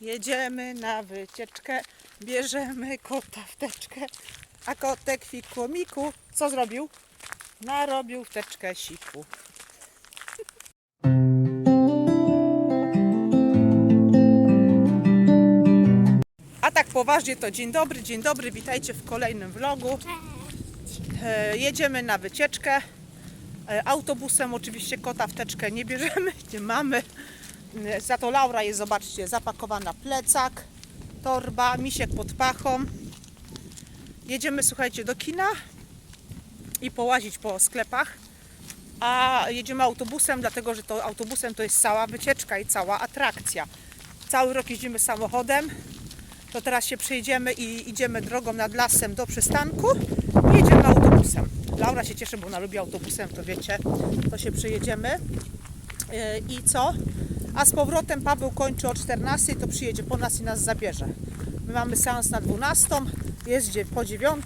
Jedziemy na wycieczkę, bierzemy kota w teczkę, a kotek fikło miku, co zrobił? Narobił w teczkę siku. A tak poważnie to dzień dobry, dzień dobry, witajcie w kolejnym vlogu. E, jedziemy na wycieczkę. E, autobusem oczywiście kota w teczkę nie bierzemy, nie mamy. E, Za to Laura jest, zobaczcie, zapakowana plecak, torba, misiek pod pachą. Jedziemy, słuchajcie, do kina i połazić po sklepach. A jedziemy autobusem, dlatego że to autobusem to jest cała wycieczka i cała atrakcja. Cały rok jeździmy samochodem, to teraz się przejdziemy i idziemy drogą nad lasem do przystanku i jedziemy autobusem. Laura się cieszy, bo ona lubi autobusem, to wiecie, to się przejedziemy. Yy, I co? A z powrotem Paweł kończy o 14, to przyjedzie po nas i nas zabierze. My mamy seans na 12, jest po 9.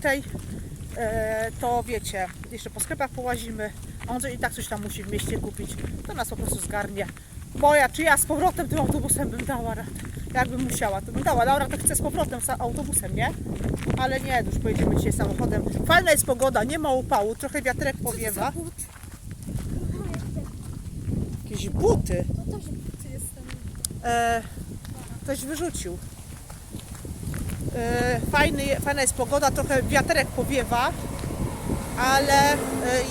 E, to wiecie, jeszcze po sklepach połazimy, a on i tak coś tam musi w mieście kupić, to nas po prostu zgarnie. Bo ja, czy ja z powrotem tym autobusem bym dała radę, jakbym musiała, to bym dała. Laura to chce z powrotem sa- autobusem, nie? Ale nie, już pojedziemy dzisiaj samochodem. Fajna jest pogoda, nie ma upału, trochę wiatrek powiewa. Jakieś buty. No to, że ty jestem. E, ktoś wyrzucił. E, fajny, fajna jest pogoda, trochę wiaterek powiewa, ale e,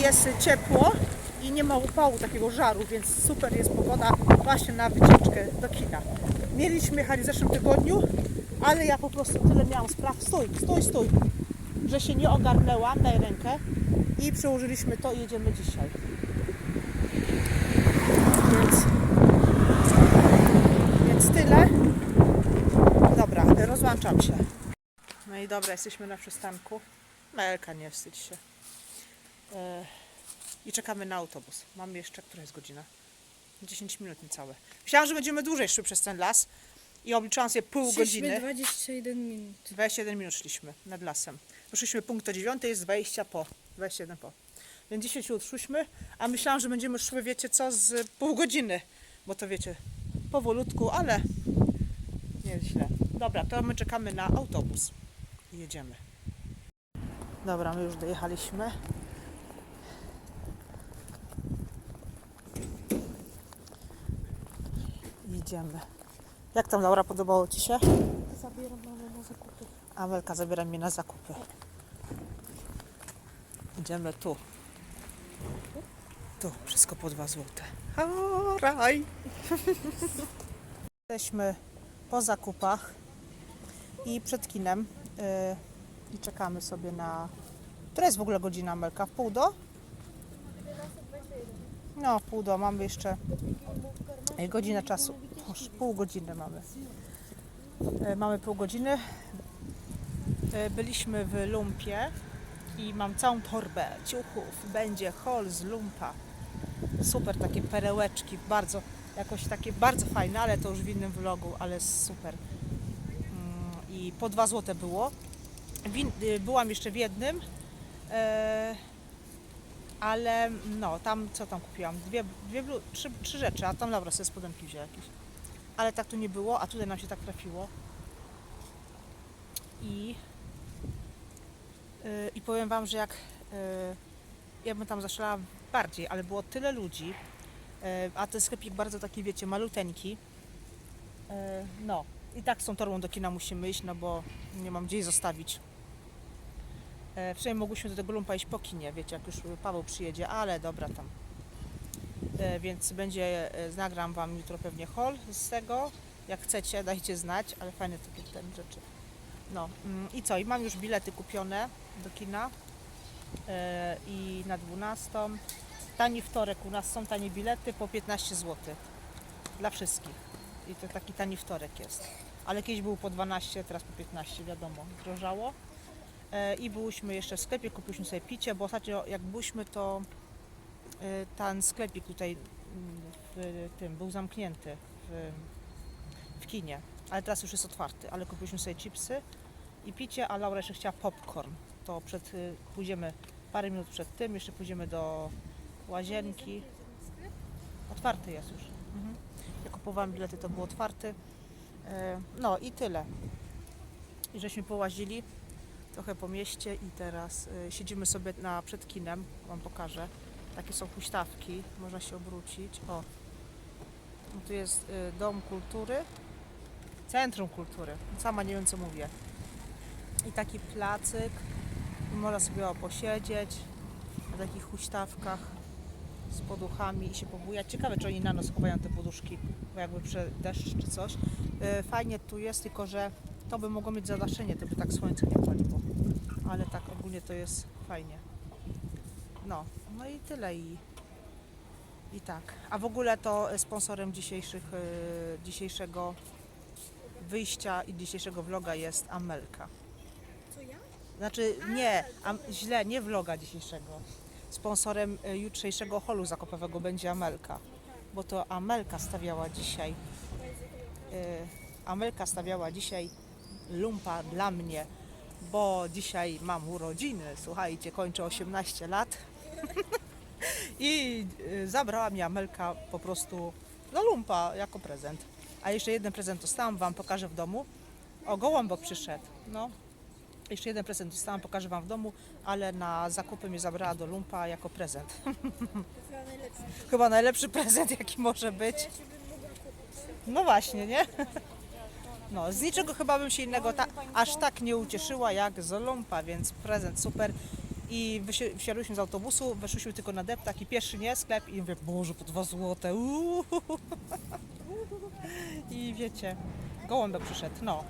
jest ciepło i nie ma upału takiego żaru, więc super jest pogoda właśnie na wycieczkę do kina. Mieliśmy jechać w zeszłym tygodniu, ale ja po prostu tyle miałam spraw. Stój, stój, stój, że się nie ogarnęłam, daj rękę i przełożyliśmy to i jedziemy dzisiaj. Więc tyle. Dobra, rozłączam się. No i dobra, jesteśmy na przystanku. Melka, nie wstydź się. E, I czekamy na autobus. Mamy jeszcze, która jest godzina? 10 minut niecałe. Myślałam, że będziemy dłużej szły przez ten las i obliczałam sobie pół godziny. 21 minut. 21 minut szliśmy nad lasem. Wyszliśmy punkt o 9, jest 20 po. 21 po. Więc 10 minut szłyśmy, a myślałam, że będziemy szły, wiecie co, z pół godziny. Bo to wiecie, powolutku, ale nie jest źle. Dobra, to my czekamy na autobus i jedziemy. Dobra, my już dojechaliśmy. Idziemy. Jak tam Laura podobało Ci się? Zabieram mamę na zakupy. Amelka zabiera mnie na zakupy. Idziemy tu. Tu, wszystko po 2 złote. Raj! Jesteśmy po zakupach i przed kinem yy, i czekamy sobie na... Która jest w ogóle godzina, Amelka? W pół do? No, w pół do. Mamy jeszcze yy, godzinę czasu. Boże, Pół godziny mamy. Yy, Mamy pół godziny. E, Byliśmy w lumpie i mam całą torbę ciuchów. Będzie hol z lumpa. Super takie perełeczki, bardzo jakoś takie bardzo fajne, ale to już w innym vlogu, ale super. Mm, I po dwa złote było. Y, Byłam jeszcze w jednym, e, ale no tam co tam kupiłam? Dwie, dwie trzy, trzy rzeczy, a tam Laura sobie spodenki wzięła jakieś. Ale tak tu nie było, a tutaj nam się tak trafiło. I Yy, I powiem Wam, że jak yy, ja bym tam zaszła bardziej, ale było tyle ludzi, yy, a ten sklepik bardzo taki, wiecie, maluteńki. Yy, no, i tak z tą torbą do kina musimy iść, no bo nie mam gdzie jej zostawić. Wczoraj mogłyśmy do tego lumpa iść po kinie, wiecie, jak już Paweł przyjedzie, ale dobra tam. Więc będzie, nagram Wam jutro pewnie haul z tego. Jak chcecie, dajcie znać, ale fajne takie ten rzeczy. No mm, i co? I mam już bilety kupione do kina e, i na 12. Tani wtorek u nas są tanie bilety po 15 zł dla wszystkich. I to taki tani wtorek jest. Ale kiedyś był po 12, teraz po 15, wiadomo, drożało. E, I byłyśmy jeszcze w sklepie, kupiliśmy sobie picie, bo ostatnio jak byliśmy, to e, ten sklepik tutaj mm, w tym był zamknięty w, w kinie, ale teraz już jest otwarty, ale kupiliśmy sobie chipsy i picie, a Laura jeszcze chciała popcorn. To przed, y, pójdziemy parę minut przed tym, jeszcze pójdziemy do łazienki. Otwarty jest już. Mhm. Ja kupowałam bilety, to był otwarty. E, No i tyle. I żeśmy połazili trochę po mieście i teraz e, siedzimy sobie na, przed kinem, Wam pokażę. Takie są huśtawki, można się obrócić. O, no tu jest e, Dom Kultury, Centrum Kultury. Sama nie wiem co mówię. I taki placyk, można sobie posiedzieć na takich huśtawkach z poduchami i się pobujać. Ciekawe, czy oni na noc chowają te poduszki, bo jakby przy deszcz czy coś. E, Fajnie tu jest, tylko że to by mogło mieć zadaszenie, to by tak słońce nie paliło. Ale tak ogólnie to jest fajnie. No, no i tyle i, i tak. A w ogóle to sponsorem dzisiejszych, e, dzisiejszego wyjścia i dzisiejszego vloga jest Amelka. Co ja? Znaczy nie, am, źle, nie vloga dzisiejszego. Sponsorem e, jutrzejszego holu zakopowego będzie Amelka, bo to Amelka stawiała dzisiaj. e, Amelka stawiała dzisiaj lumpa dla mnie, bo dzisiaj mam urodziny. Słuchajcie, kończę 18 lat. I e, zabrała mnie Amelka po prostu do lumpa jako prezent. A jeszcze jeden prezent dostałam, wam pokażę w domu. O, gołąbek przyszedł. No, jeszcze jeden prezent dostałam, pokażę Wam w domu, ale na zakupy mnie zabrała do lumpa jako prezent. Chyba najlepszy. Chyba najlepszy prezent, jaki może być. No właśnie, nie? No, z niczego chyba bym się innego ta, aż tak nie ucieszyła jak z lumpa, więc prezent super. I wysi- wsiadłyśmy z autobusu, weszłyśmy tylko na deptak i pierwszy nie sklep i mówię, Boże, po dwa złote. I wiecie, gołąbek przyszedł, no.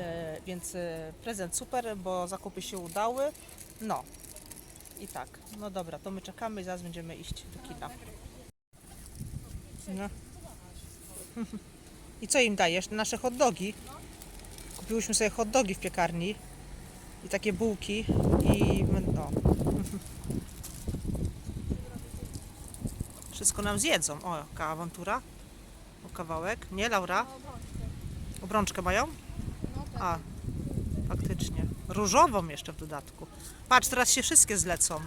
E, więc e, prezent super, bo zakupy się udały. No. I tak. No dobra, to my czekamy i zaraz będziemy iść do kina. No. I co im dajesz? Nasze hot dogi. Kupiłyśmy sobie hot dogi w piekarni i takie bułki i no. Wszystko nam zjedzą. O, jaka awantura. O kawałek. Nie, Laura? Obrączkę mają? A, faktycznie. Różową jeszcze w dodatku. Patrz, teraz się wszystkie zlecą.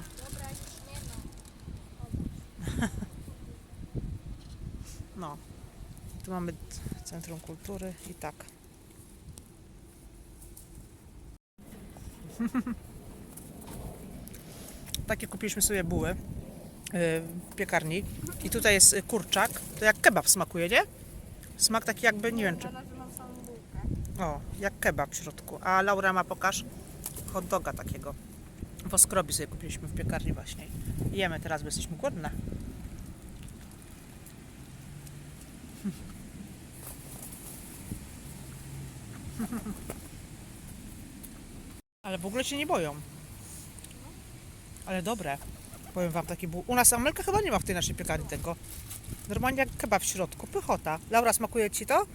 No. Tu mamy Centrum Kultury i tak. Takie kupiliśmy sobie buły yy, w piekarni. I tutaj jest y, kurczak. To jak kebab smakuje, nie? Smak taki jakby, nie wiem czy... O, jak kebab w środku. A Laura ma, pokaż, hot doga takiego. W Oskrobi sobie kupiliśmy w piekarni właśnie. Jemy teraz, bo jesteśmy głodne. Ale w ogóle się nie boją. Ale dobre. Powiem wam takie było. U nas Amelka chyba nie ma w tej naszej piekarni tego. Normalnie jak kebab w środku. Pychota. Laura, smakuje ci to?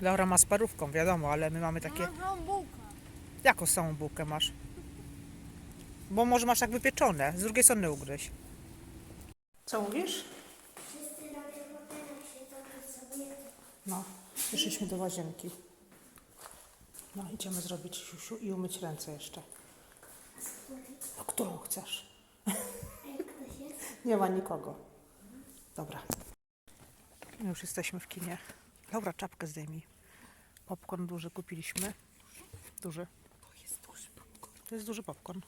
Laura ma z parówką, wiadomo, ale my mamy takie... Mam bułkę. Jaką samą bułkę masz? Bo może masz jak wypieczone, z drugiej strony ugryź. Co mówisz? No, wyszliśmy do łazienki. No, idziemy zrobić siusiu i umyć ręce jeszcze. No, którą chcesz? Nie ma nikogo. Dobra. My już jesteśmy w kinie. Laura, czapkę zdejmij. Popcorn duży kupiliśmy. Duży. To jest duży popcorn. To jest duży popcorn.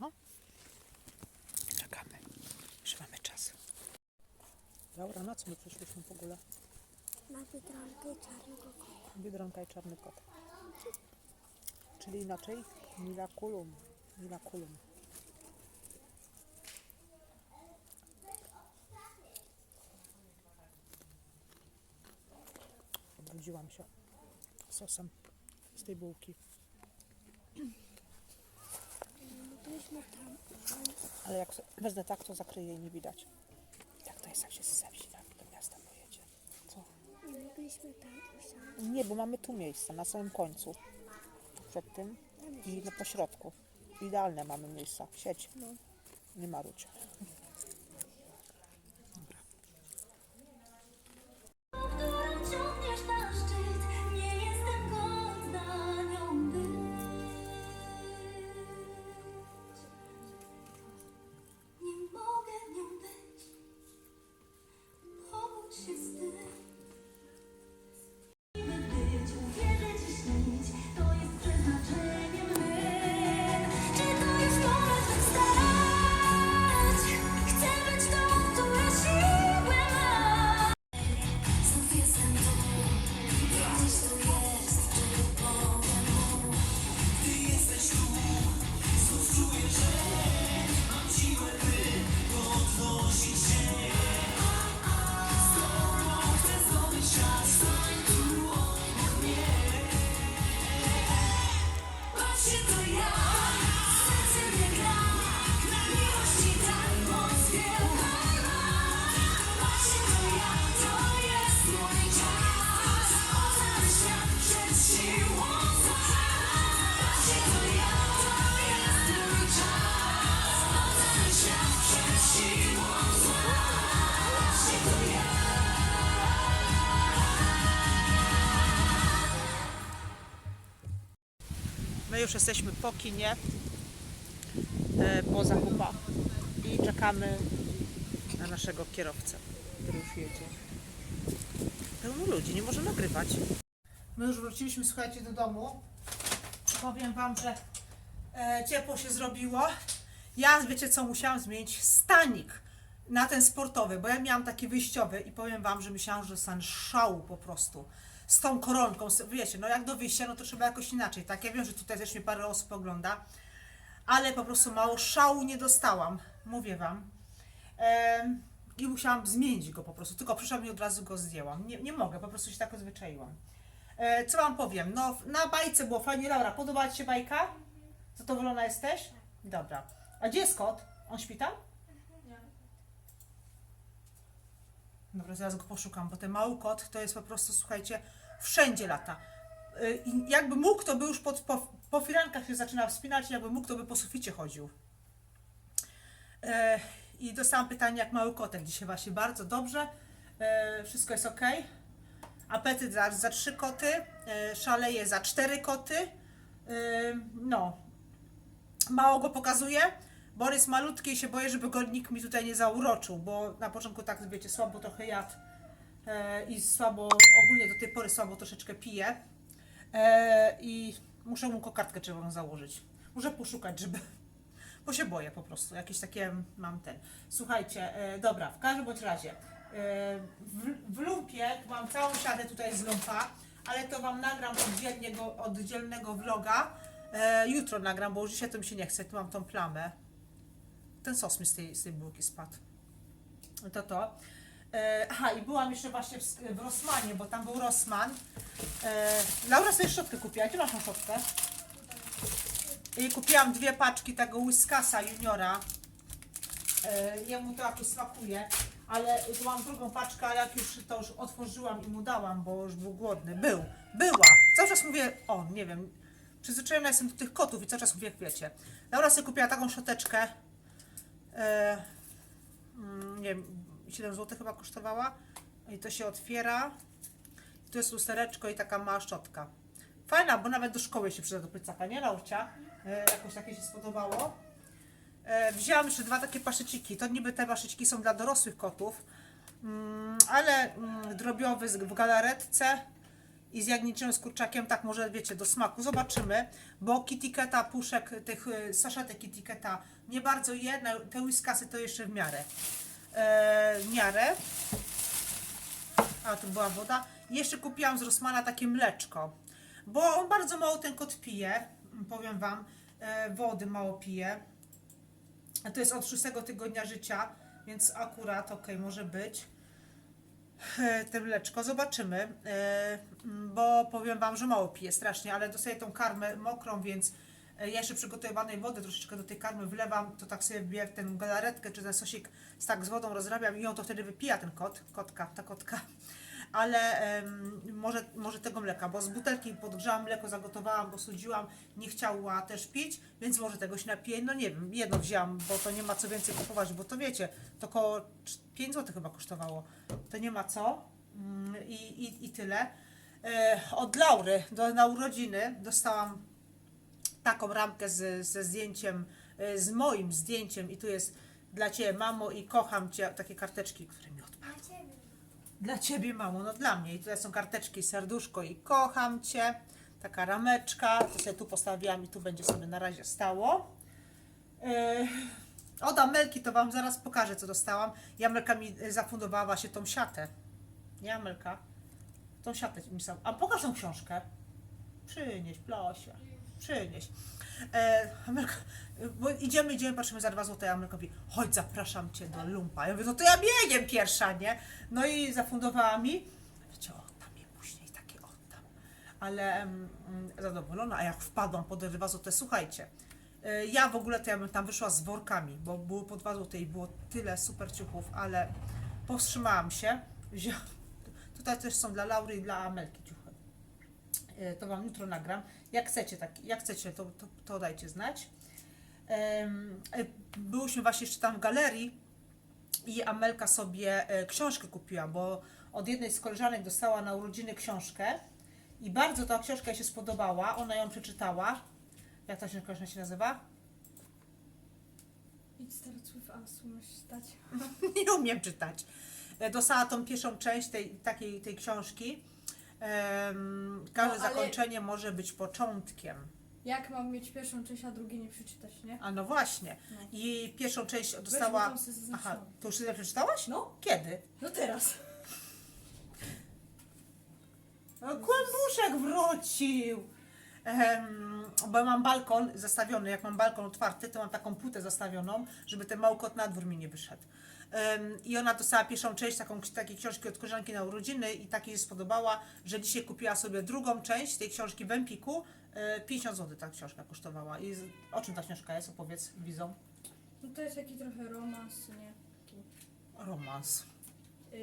No. Czekamy. Że mamy czas. Laura, na co my przyszliśmy w ogóle? Na biedronkę czarnego kota. Biedronka i czarny kot. Czyli inaczej Miraculum. Miraculum. Obrudziłam się sosem z tej bułki. Ale jak wezmę tak, to zakryje i nie widać. Jak to jest, jak się ze wsi do miasta pojedzie? Co? Nie mogliśmy tam usiąść. Nie, bo mamy tu miejsce, na samym końcu. Przed tym i na pośrodku. Idealne mamy miejsca. Sieć. No. Nie marudź. Już jesteśmy po kinie, e, po zakupach i czekamy na naszego kierowcę, który już jedzie. Pełno ludzi, nie może nagrywać. My już wróciliśmy, słuchajcie, do domu. Powiem Wam, że e, ciepło się zrobiło. Ja, wiecie co, musiałam zmienić stanik na ten sportowy, bo ja miałam taki wyjściowy i powiem Wam, że myślałam, że stan szału po prostu. Z tą koronką, wiecie, no jak do wyjścia, no to trzeba jakoś inaczej, tak? Ja wiem, że tutaj też mnie parę osób ogląda, ale po prostu mało szału nie dostałam, mówię Wam. Em, I musiałam zmienić go po prostu, tylko przyszłam i od razu go zdjęłam. Nie, nie mogę, po prostu się tak odzwyczaiłam. E, co Wam powiem? No, na bajce było fajnie. Laura, podobała Ci się bajka? Zadowolona jesteś? Dobra. A gdzie jest kot? On śpi tam? Dobra, zaraz go poszukam, bo ten mały kot to jest po prostu, słuchajcie, wszędzie lata. Y, I jakby mógł, to by już pod, po, po firankach się zaczyna wspinać, jakby mógł, to by po suficie chodził. E, I dostałam pytanie, jak mały kotek dzisiaj właśnie. Bardzo dobrze. E, wszystko jest ok. Apetyt za, za trzy koty. E, szaleje za cztery koty. No. Mało go pokazuje. Borys malutki i się boję, żeby go nikt mi tutaj nie zauroczył, bo na początku tak, wiecie, słabo trochę jadł i słabo, ogólnie do tej pory słabo troszeczkę pije. E, I muszę mu kokardkę czerwoną założyć. Muszę poszukać, żeby bo się boję po prostu. Jakieś takie mam ten. Słuchajcie, e, dobra, w każdym bądź razie. E, w, w lumpie mam całą siadę tutaj z lumpa, ale to wam nagram oddzielnego, oddzielnego vloga. E, jutro nagram, bo już dzisiaj to mi się nie chce. Tu mam tą plamę. Ten sos mi z tej, z tej bułki spadł. To to. E, aha, i byłam jeszcze właśnie w, w Rossmanie, bo tam był Rossman. E, Laura sobie szczotkę kupiła. Gdzie masz tą szczotkę? I kupiłam dwie paczki tego Whiskasa Juniora. E, jemu to jakoś smakuje, ale tu mam drugą paczkę, ale jak już to już otworzyłam i mu dałam, bo już był głodny. Był, była. Cały czas mówię, o, nie wiem, przyzwyczajona jestem do tych kotów i cały czas mówię, wiecie. Laura sobie kupiła taką szczoteczkę, mm, nie wiem, 7 zł chyba kosztowała. I to się otwiera. Tu jest lustereczko i taka mała szczotka. Fajna, bo nawet do szkoły się przyda do plecaka, nie Laurcia? E, jakoś takie się spodobało. E, wzięłam jeszcze dwa takie paszyciki. To niby te paszyciki są dla dorosłych kotów, mm, ale mm, drobiowy z- w galaretce i z jagniczym z kurczakiem, tak może wiecie, do smaku. Zobaczymy, bo kitiketa, puszek, tych y, saszetek kitiketa nie bardzo je, te whiskasy to jeszcze w miarę. E, miarę. A, tu była woda. Jeszcze kupiłam z Rossmana takie mleczko, bo on bardzo mało ten kot pije, powiem Wam, e, wody mało pije. To jest od szóstego tygodnia życia, więc akurat ok, może być. E, Te mleczko, zobaczymy, bo powiem Wam, że mało pije strasznie, ale dostaję tą karmę mokrą, więc ja jeszcze przygotowanej wody troszeczkę do tej karmy wlewam, to tak sobie bierę tę galaretkę czy ten sosik z, tak z wodą rozrabiam i ją to wtedy wypija ten kot, kotka, ta kotka. Ale em, może, może tego mleka, bo z butelki podgrzałam mleko, zagotowałam, bo sudziłam, nie chciała też pić, więc może tego się napije. No nie wiem, jedno wzięłam, bo to nie ma co więcej kupować, bo to wiecie, to około 5 zł chyba kosztowało. To nie ma co. Mm, I, i, i tyle. E, od Laury do, na urodziny dostałam taką ramkę z, ze zdjęciem, e, z moim zdjęciem i tu jest dla Ciebie mamo i kocham Cię, takie karteczki, które mi odpadły. Dla Ciebie mamo, no dla mnie. I tutaj są karteczki, serduszko i kocham Cię. Taka rameczka, to sobie tu postawiłam i tu będzie sobie na razie stało. Yy, od Amelki to Wam zaraz pokażę, co dostałam. I Amelka mi y, zafundowała właśnie tą siatę. Nie Amelka? Tą siatę mi sam. A pokaż tą książkę. Przynieś, proszę. Przynieś. E, bo idziemy, idziemy, patrzymy za dwa złote, a Amelka mówi, chodź, zapraszam Cię do lumpa. Ja mówię, no to ja biegiem pierwsza, nie? No i zafundowała mi. Wiecie, oddam je później, takie oddam. Ale mm, zadowolona, a jak wpadłam po dwa złote, słuchajcie, y, ja w ogóle to ja bym tam wyszła z workami, bo było po dwa złote i było tyle super ciuchów, ale powstrzymałam się. Wzięłam, tutaj też są dla Laury i dla Amelki ciuchy. E, to Wam jutro nagram. Jak chcecie, tak, jak chcecie to, to, to dajcie znać. E, Byłyśmy właśnie jeszcze tam w galerii i Amelka sobie e, książkę kupiła, bo od jednej z koleżanek dostała na urodziny książkę i bardzo ta książka jej się spodobała, ona ją przeczytała Jak ta książka się nazywa? It starts with us, umiesz stać. Nie umiem czytać. E, Dostała tą pierwszą część tej, takiej, tej książki. Em, każde No, ale- zakończenie może być początkiem. Jak mam mieć pierwszą część, a drugiej nie przeczytać, nie? A no właśnie. No. I pierwszą część dostała. Aha, to już sobie przeczytałaś? No, Kiedy? no teraz. No, Kłębuszek wrócił! Em, bo ja mam balkon zastawiony, jak mam balkon otwarty, to mam taką płytę zastawioną, żeby ten mały kot na dwór mi nie wyszedł. Em, I ona dostała pierwszą część taką, takiej książki od koleżanki na urodziny i takiej się spodobała, że dzisiaj kupiła sobie drugą część tej książki w Empiku. E, 50 zł ta książka kosztowała. I o czym ta książka jest? Opowiedz widzom. No to jest taki trochę romans, nie? Taki, Romans. yy,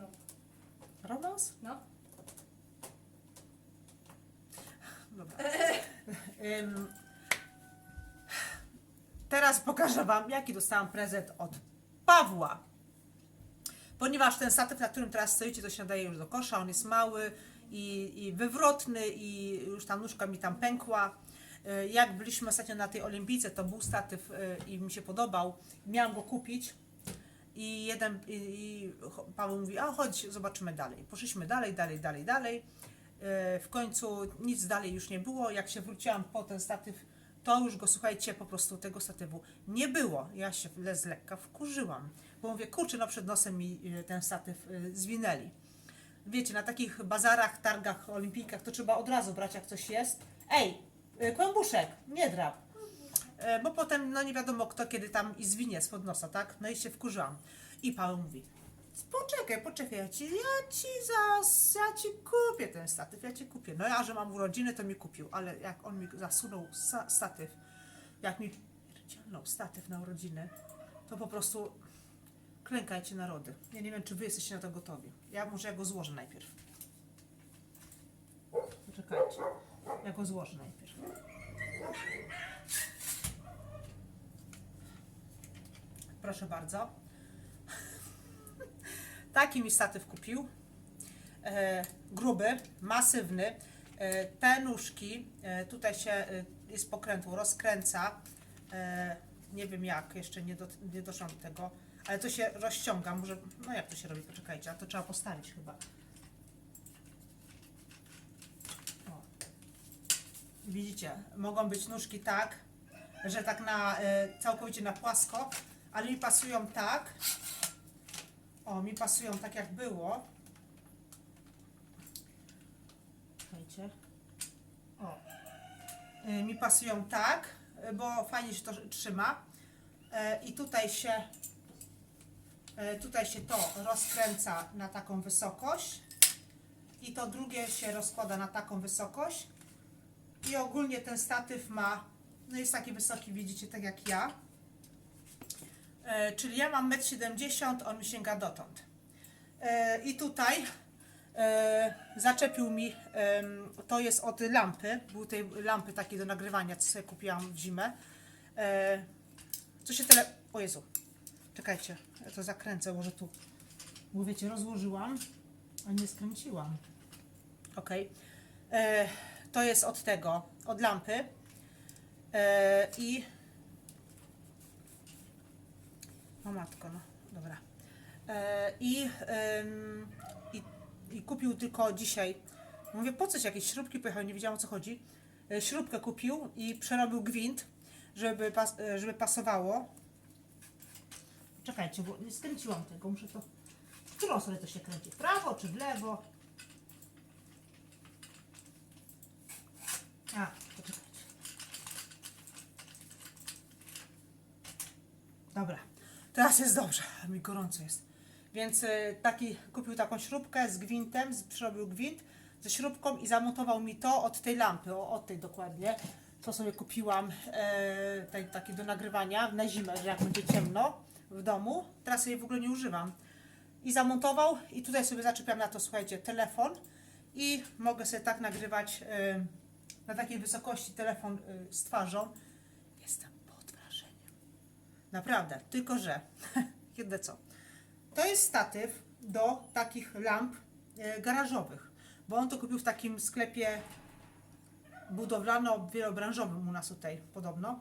no. Romans? No. Dobra. Ym, teraz pokażę Wam, jaki dostałam prezent od Pawła. Ponieważ ten statyw, na którym teraz stoicie, to się nadaje już do kosza, on jest mały i, i wywrotny i już ta nóżka mi tam pękła. Y, Jak byliśmy ostatnio na tej olimpijce, to był statyw y, i mi się podobał. Miałam go kupić i jeden i, i Paweł mówi, a chodź, zobaczymy dalej. Poszliśmy dalej, dalej, dalej, dalej. E, W końcu nic dalej już nie było. Jak się wróciłam po ten statyw, to już go, słuchajcie, po prostu tego statywu nie było. Ja się z lekka wkurzyłam, bo mówię, kurczę, no przed nosem mi e, ten statyw e, zwinęli. Wiecie, na takich bazarach, targach, olimpijkach to trzeba od razu brać, jak coś jest. Ej, kłębuszek, nie drap. Bo potem, no nie wiadomo kto kiedy tam i zwinie spod nosa, tak? No i się wkurzyłam. I Paweł mówi, poczekaj, poczekaj, ja ci, ja ci zas, ja ci kupię ten statyw, ja ci kupię. No ja, że mam urodziny, to mi kupił, ale jak on mi zasunął sa, statyw, jak mi ciągnął statyw na urodziny, to po prostu klękajcie narody. Ja nie wiem, czy wy jesteście na to gotowi. Ja może ja go złożę najpierw. Poczekajcie, ja go złożę najpierw. Proszę bardzo. Taki mi statyw kupił. E, gruby, masywny. E, te nóżki, e, tutaj się jest pokrętło, rozkręca. Nie wiem jak, jeszcze nie, do, nie doszłam do tego, ale to się rozciąga. Może, no jak to się robi? Poczekajcie, a to trzeba postawić chyba. O. Widzicie, mogą być nóżki tak, że tak na całkowicie na płasko, ale mi pasują tak. O, mi pasują tak jak było. Słuchajcie. O. E, mi pasują tak, e, bo fajnie się to trzyma. E, I tutaj się tutaj się to rozkręca na taką wysokość. I to drugie się rozkłada na taką wysokość. I ogólnie ten statyw ma, no jest taki wysoki, widzicie, tak jak ja. E, czyli ja mam 1,70 m, on mi sięga dotąd. E, I tutaj e, zaczepił mi, to jest od lampy, był tej lampy takiej do nagrywania, co sobie kupiłam w zimę. Co się tyle, o Jezu, czekajcie, ja to zakręcę, może tu, bo wiecie, rozłożyłam, a nie skręciłam. Ok. To jest od tego, od lampy. I o matko, no dobra. E, i, i, I kupił tylko dzisiaj. Mówię, po coś jakieś śrubki pojechał, nie wiedziałam o co chodzi. E, śrubkę kupił i przerobił gwint, żeby, pas, e, żeby pasowało. Czekajcie, bo nie skręciłam tego, muszę to. W którą stronę to się kręci? W prawo czy w lewo? A, poczekajcie. Dobra, teraz jest dobrze, mi gorąco jest. Więc y, taki, kupił taką śrubkę z gwintem, przerobił gwint ze śrubką i zamontował mi to od tej lampy, o, od tej dokładnie. To sobie kupiłam e, tej, takie do nagrywania na zimę, że jak będzie ciemno w domu. Teraz jej w ogóle nie używam. I zamontował i tutaj sobie zaczepiam na to, słuchajcie, telefon i mogę sobie tak nagrywać e, na takiej wysokości telefon e, z twarzą. Naprawdę, tylko że, kiedy co? To jest statyw do takich lamp e, garażowych, bo on to kupił w takim sklepie budowlano-wielobranżowym u nas tutaj podobno.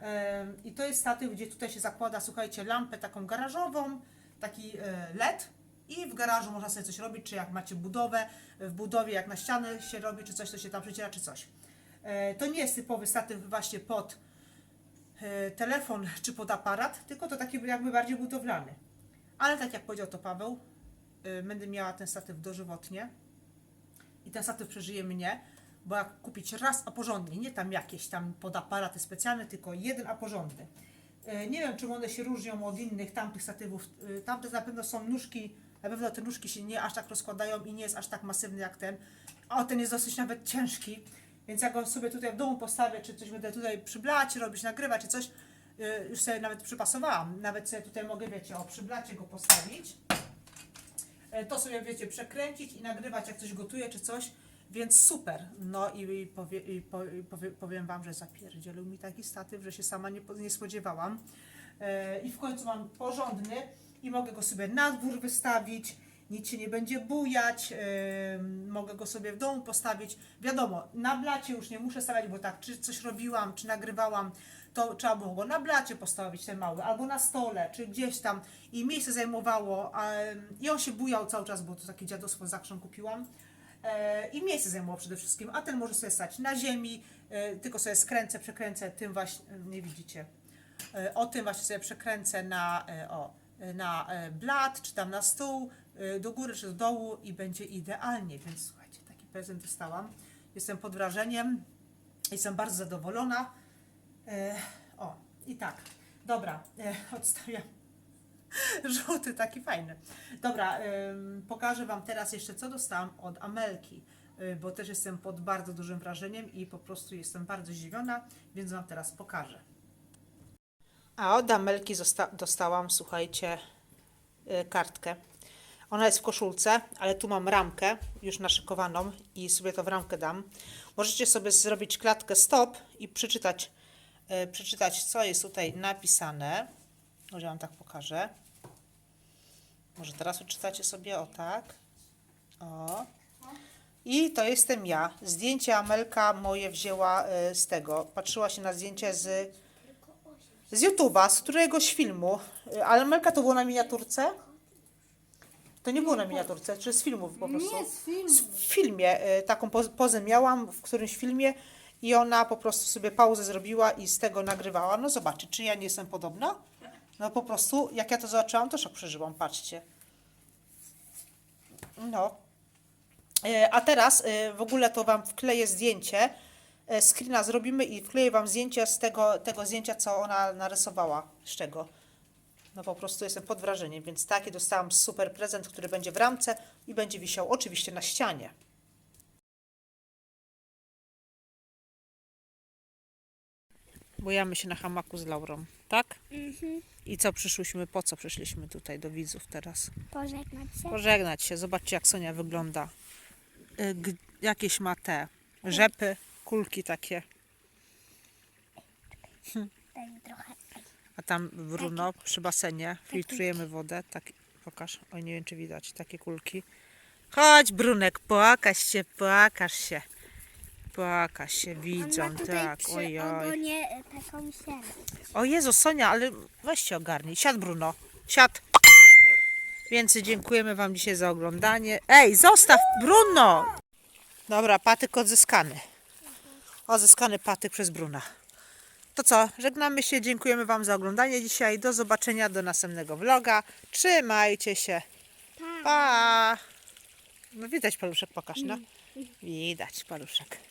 Em, I to jest statyw, gdzie tutaj się zakłada, słuchajcie, lampę taką garażową, taki e, LED i w garażu można sobie coś robić, czy jak macie budowę, w budowie jak na ściany się robi, czy coś, to się tam przeciera, czy coś. E, To nie jest typowy statyw właśnie pod e, telefon czy pod aparat, tylko to taki jakby bardziej budowlany. Ale tak jak powiedział to Paweł, y, będę miała ten statyw dożywotnie i ten statyw przeżyje mnie, bo jak kupić raz, a porządnie, nie tam jakieś tam pod aparaty specjalne, tylko jeden, a porządny. Y, Nie wiem, czym one się różnią od innych tamtych statywów. Tamte na pewno są nóżki, na pewno te nóżki się nie aż tak rozkładają i nie jest aż tak masywny jak ten. A ten jest dosyć nawet ciężki, więc jak go sobie tutaj w domu postawię, czy coś będę tutaj przy blacie robić, nagrywać, czy coś, y, już sobie nawet przypasowałam. Nawet sobie tutaj mogę, wiecie, o przy blacie go postawić. E, To sobie, wiecie, przekręcić i nagrywać, jak coś gotuję, czy coś. Więc super. No i, powie, i, po, i powie, powiem Wam, że zapierdzielił mi taki statyw, że się sama nie, nie spodziewałam. E, I w końcu mam porządny i mogę go sobie na dwór wystawić. Nic się nie będzie bujać. E, mogę go sobie w domu postawić. Wiadomo, na blacie już nie muszę stawiać, bo tak, czy coś robiłam, czy nagrywałam, to trzeba było go na blacie postawić, ten mały, albo na stole, czy gdzieś tam. I miejsce zajmowało. A, I on się bujał cały czas, bo to takie dziadostwo z kupiłam. E, I miejsce zajmowało przede wszystkim, a ten może sobie stać na ziemi, e, tylko sobie skręcę, przekręcę, tym właśnie, nie widzicie, E, o tym właśnie sobie przekręcę na, e, o, e, na e, blat, czy tam na stół, e, do góry czy do dołu i będzie idealnie, więc słuchajcie, taki prezent dostałam. Jestem pod wrażeniem, jestem bardzo zadowolona. E, O, i tak, dobra, e, odstawiam. Żółty, taki fajny. Dobra, pokażę Wam teraz jeszcze, co dostałam od Amelki, bo też jestem pod bardzo dużym wrażeniem i po prostu jestem bardzo zdziwiona, więc Wam teraz pokażę. A od Amelki dostałam, słuchajcie, kartkę. Ona jest w koszulce, ale tu mam ramkę już naszykowaną i sobie to w ramkę dam. Możecie sobie zrobić klatkę stop i przeczytać, y, przeczytać co jest tutaj napisane. Może Wam tak pokażę. Może teraz odczytacie sobie, o tak. O. I to jestem ja. Zdjęcie Amelka moje wzięła y, z tego. Patrzyła się na zdjęcie z, z YouTube'a, z któregoś filmu. Ale Amelka to było na miniaturce? To nie było na miniaturce, czy z filmów po prostu? Nie, z filmu. W filmie. y, Taką poz- pozę miałam w którymś filmie i ona po prostu sobie pauzę zrobiła i z tego nagrywała. No zobaczcie, czy ja nie jestem podobna? No po prostu, jak ja to zobaczyłam, to szok przeżyłam, patrzcie. No. E, A teraz e, w ogóle to Wam wkleję zdjęcie. E, Screena zrobimy i wkleję Wam zdjęcie z tego, tego zdjęcia, co ona narysowała. Z czego? No po prostu jestem pod wrażeniem, więc taki dostałam super prezent, który będzie w ramce i będzie wisiał oczywiście na ścianie. Bujamy się na hamaku z Laurą, tak? I co przyszłyśmy, po co przyszliśmy tutaj do widzów teraz? Pożegnać się. Pożegnać się, zobaczcie jak Sonia wygląda. Y, g- Jakieś ma te rzepy, kulki takie. A tam Bruno przy basenie filtrujemy wodę. Tak, pokaż. Oj, nie wiem czy widać takie kulki. Chodź Brunek, pokaż się, pokaż się. Pokaż się, widzą, tak. przy Ojoj. ogonie e, taką. O Jezu, Sonia, ale weź się ogarnij. Siad, Bruno. Siad. Więc dziękujemy Wam dzisiaj za oglądanie. Ej, zostaw, Bruno! Dobra, patyk odzyskany. Odzyskany patyk przez Bruna. To co, żegnamy się, dziękujemy Wam za oglądanie dzisiaj. Do zobaczenia do następnego vloga. Trzymajcie się. Pa! No widać paluszek, pokaż, no. Widać paluszek.